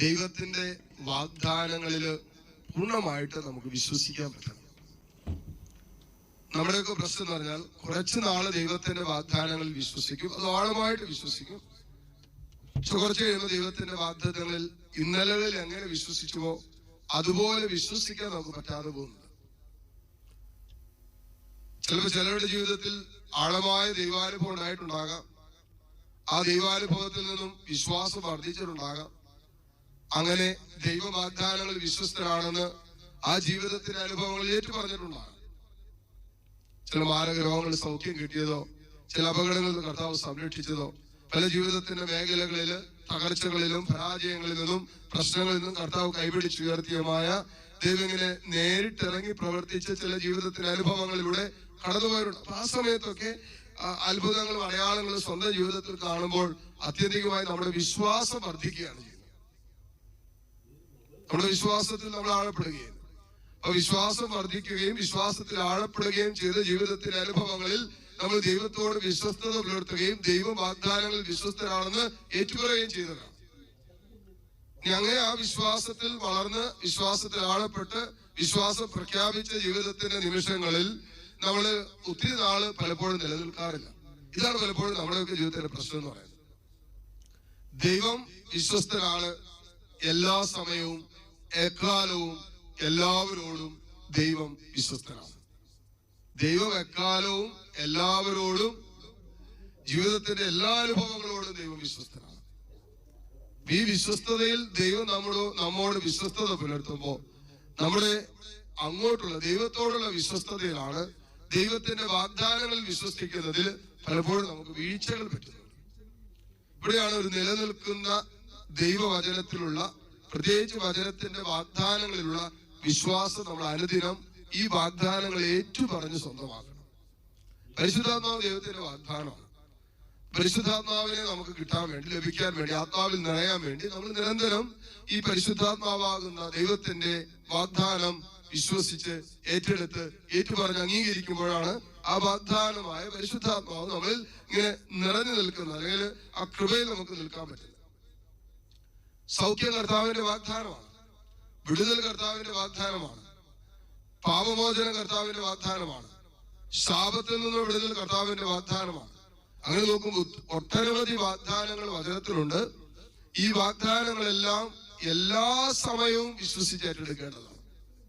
ദൈവത്തിന്റെ വാഗ്ദാനങ്ങളിൽ പൂർണമായിട്ട് നമുക്ക് വിശ്വസിക്കാൻ പറ്റണം. നമ്മുടെയൊക്കെ പ്രശ്നം എന്ന് പറഞ്ഞാൽ കുറച്ചു നാൾ ദൈവത്തിന്റെ വാഗ്ദാനങ്ങളിൽ വിശ്വസിക്കും അത് ആഴമായിട്ട് വിശ്വസിക്കും. പക്ഷെ കുറച്ച് കഴിയുമ്പോൾ ദൈവത്തിന്റെ വാഗ്ദത്തങ്ങളിൽ ഇന്നലകളിൽ എങ്ങനെ വിശ്വസിച്ചുവോ അതുപോലെ വിശ്വസിക്കാൻ നമുക്ക് പറ്റാതെ പോകുന്നുണ്ട്. ചിലപ്പോൾ ചിലരുടെ ജീവിതത്തിൽ ആഴമായ ദൈവാനുഭവം ഉണ്ടായിട്ടുണ്ടാകാം. ആ ദൈവാനുഭവത്തിൽ നിന്നും വിശ്വാസം വർദ്ധിച്ചിട്ടുണ്ടാകാം. അങ്ങനെ ദൈവ വാഗ്ദാനങ്ങൾ വിശ്വസ്തരാണെന്ന് ആ ജീവിതത്തിന്റെ അനുഭവങ്ങൾ ഏറ്റു പറഞ്ഞിട്ടുള്ളതാണ് ചില മാരക രോഗങ്ങൾ സൗഖ്യം കിട്ടിയതോ ചില അപകടങ്ങളിൽ കർത്താവ് സംരക്ഷിച്ചതോ പല ജീവിതത്തിന്റെ മേഖലകളിൽ തകർച്ചകളിലും പരാജയങ്ങളിൽ നിന്നും പ്രശ്നങ്ങളിൽ നിന്നും കർത്താവ് കൈപിടിച്ചുയർത്തിയമായ ദൈവങ്ങനെ നേരിട്ടിറങ്ങി പ്രവർത്തിച്ച ചില ജീവിതത്തിന്റെ അനുഭവങ്ങളിലൂടെ കടന്നുപോയിട്ടുണ്ട് അപ്പൊ ആ സമയത്തൊക്കെ അത്ഭുതങ്ങളും അടയാളങ്ങളും സ്വന്തം ജീവിതത്തിൽ കാണുമ്പോൾ അത്യന്തികമായി നമ്മുടെ വിശ്വാസം വർദ്ധിക്കുകയാണ് ചെയ്യുന്നത്. നമ്മുടെ വിശ്വാസത്തിൽ നമ്മൾ ആഴപ്പെടുകയും അപ്പൊ വിശ്വാസം വർദ്ധിക്കുകയും വിശ്വാസത്തിൽ ആഴപ്പെടുകയും ചെയ്ത ജീവിതത്തിലെ അനുഭവങ്ങളിൽ നമ്മൾ ദൈവത്തോട് വിശ്വസ്തത പുലർത്തുകയും ദൈവ വാഗ്ദാനങ്ങളിൽ വിശ്വസ്തരാണെന്ന് ഏറ്റുപറയുകയും ചെയ്തതാണ്. ഞങ്ങൾ ആ വിശ്വാസത്തിൽ വളർന്ന് വിശ്വാസത്തിൽ ആഴപ്പെട്ട് വിശ്വാസം പ്രഖ്യാപിച്ച ജീവിതത്തിന്റെ നിമിഷങ്ങളിൽ നമ്മൾ ഒത്തിരി നാൾ പലപ്പോഴും നിലനിൽക്കാറില്ല. ഇതാണ് പലപ്പോഴും നമ്മുടെയൊക്കെ ജീവിതത്തിന്റെ പ്രശ്നം എന്ന് പറയുന്നത്. ദൈവം വിശ്വസ്തനാണ് എല്ലാ സമയവും എക്കാലവും എല്ലാവരോടും ദൈവം വിശ്വസ്തനാണ്. ദൈവം എക്കാലവും എല്ലാവരോടും ജീവിതത്തിന്റെ എല്ലാ അനുഭവങ്ങളോടും ദൈവം വിശ്വസ്തനാണ്. ഈ വിശ്വസ്തതയിൽ ദൈവം നമ്മളോ നമ്മോട് വിശ്വസ്തത പുലർത്തുമ്പോ നമ്മുടെ അങ്ങോട്ടുള്ള ദൈവത്തോടുള്ള വിശ്വസ്തതയിലാണ് ദൈവത്തിന്റെ വാഗ്ദാനങ്ങളിൽ വിശ്വസിക്കുന്നതിൽ പലപ്പോഴും നമുക്ക് വീഴ്ചകൾ പറ്റുന്നത്. ഇവിടെയാണ് ഒരു നിലനിൽക്കുന്ന ദൈവവചനത്തിലുള്ള പ്രത്യേകിച്ച് വചനത്തിന്റെ വാഗ്ദാനങ്ങളിലുള്ള വിശ്വാസം നമ്മൾ അനുദിനം ഈ വാഗ്ദാനങ്ങൾ ഏറ്റുപറഞ്ഞ് സ്വന്തമാക്കണം. പരിശുദ്ധാത്മാവ് ദൈവത്തിന്റെ വാഗ്ദാനമാണ്. പരിശുദ്ധാത്മാവിനെ നമുക്ക് കിട്ടാൻ വേണ്ടി ലഭിക്കാൻ വേണ്ടി ആത്മാവിൽ നിറയാൻ വേണ്ടി നമ്മൾ നിരന്തരം ഈ പരിശുദ്ധാത്മാവാകുന്ന ദൈവത്തിന്റെ വാഗ്ദാനം വിശ്വസിച്ച് ഏറ്റെടുത്ത് ഏറ്റുപറഞ്ഞ് അംഗീകരിക്കുമ്പോഴാണ് ആ വാഗ്ദാനമായ പരിശുദ്ധാത്മാവ് നമ്മൾ ഇങ്ങനെ നിറഞ്ഞു നിൽക്കുന്നത് അല്ലെങ്കിൽ ആ കൃപയിൽ നമുക്ക് നിൽക്കാൻ പറ്റുന്നത്. സൗഖ്യം കർത്താവിന്റെ വാഗ്ദാനമാണ്. വിടുതൽ കർത്താവിന്റെ വാഗ്ദാനമാണ്. പാപമോചനം കർത്താവിന്റെ വാഗ്ദാനമാണ്. ശാപത്തിൽ നിന്ന് വിടുതൽ കർത്താവിന്റെ വാഗ്ദാനമാണ്. അങ്ങനെ നോക്കുമ്പോൾ ഒട്ടനവധി വാഗ്ദാനങ്ങൾ വചനത്തിലുണ്ട്. ഈ വാഗ്ദാനങ്ങളെല്ലാം എല്ലാ സമയവും വിശ്വസിച്ച് ഏറ്റെടുക്കേണ്ടതാണ്.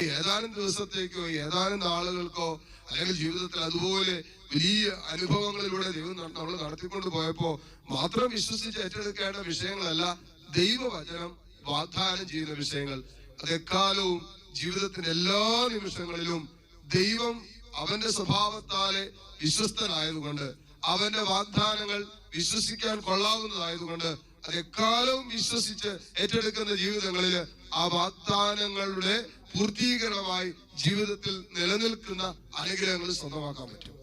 ഏതാനും ദിവസത്തേക്കോ ഏതാനും നാളുകൾക്കോ അല്ലെങ്കിൽ ജീവിതത്തിൽ അതുപോലെ വലിയ അനുഭവങ്ങളിലൂടെ ദൈവം നമ്മൾ നടത്തിക്കൊണ്ട് പോയപ്പോ മാത്രം വിശ്വസിച്ച് ഏറ്റെടുക്കേണ്ട വിഷയങ്ങളല്ല ദൈവവചനം വാഗ്ദാനം ചെയ്യുന്ന വിഷയങ്ങൾ. അത് എക്കാലവും ജീവിതത്തിന്റെ എല്ലാ നിമിഷങ്ങളിലും ദൈവം അവന്റെ സ്വഭാവത്താലെ വിശ്വസ്തനായതുകൊണ്ട് അവന്റെ വാഗ്ദാനങ്ങൾ വിശ്വസിക്കാൻ കൊള്ളാവുന്നതായതുകൊണ്ട് അത് എക്കാലവും വിശ്വസിച്ച് ഏറ്റെടുക്കുന്ന ജീവിതങ്ങളിൽ ആ വാഗ്ദാനങ്ങളുടെ പൂർത്തീകരണമായി ജീവിതത്തിൽ നിലനിൽക്കുന്ന അനുഗ്രഹങ്ങൾ സ്വന്തമാക്കാൻ പറ്റും.